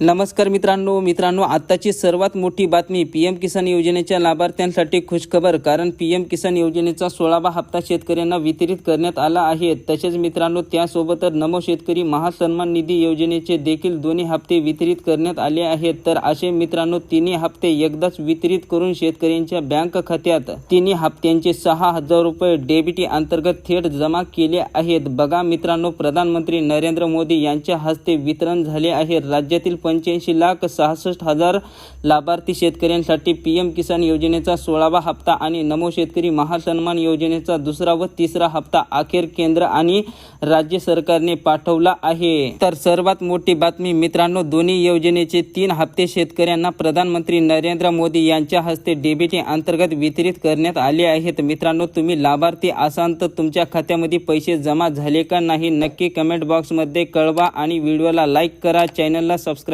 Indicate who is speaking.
Speaker 1: नमस्कार मित्रांनो मित्रांनो आत्ताची सर्वात मोठी बातमी पी एम किसान योजनेच्या लाभार्थ्यांसाठी खुशखबर कारण पी एम किसान योजनेचा सोळावा हप्ता शेतकऱ्यांना वितरित करण्यात आला आहे. तसेच मित्रांनो त्यासोबतच नमो शेतकरी महासन्मान निधी योजनेचे देखील दोन्ही हप्ते वितरित करण्यात आले आहेत. तर असे मित्रांनो तिन्ही हप्ते एकदाच वितरित करून शेतकऱ्यांच्या बँक खात्यात तिन्ही हप्त्यांचे सहा हजार रुपये डेबिटी अंतर्गत थेट जमा केले आहेत. बघा मित्रांनो प्रधानमंत्री नरेंद्र मोदी यांच्या हस्ते वितरण झाले आहे. राज्यातील पंच्याऐंशी लाख सहासष्ट हजार लाभार्थी शेतकऱ्यांसाठी पी एम किसान योजनेचा सोळावा हप्ता आणि नमो शेतकरी महासन्मान योजनेचा दुसरा व तिसरा हप्ता अखेर केंद्र आणि राज्य सरकारने पाठवला आहे. तर सर्वात मोठी बातमी मित्रांनो दोन्ही योजनेचे तीन हप्ते शेतकऱ्यांना प्रधानमंत्री नरेंद्र मोदी यांच्या हस्ते डीबीटी अंतर्गत वितरित करण्यात आले आहेत. मित्रांनो तुम्ही लाभार्थी असाल तर तुमच्या खात्यामध्ये पैसे जमा झाले का नाही नक्की कमेंट बॉक्समध्ये कळवा आणि व्हिडिओला लाईक करा. चॅनलला सबस्क्राईब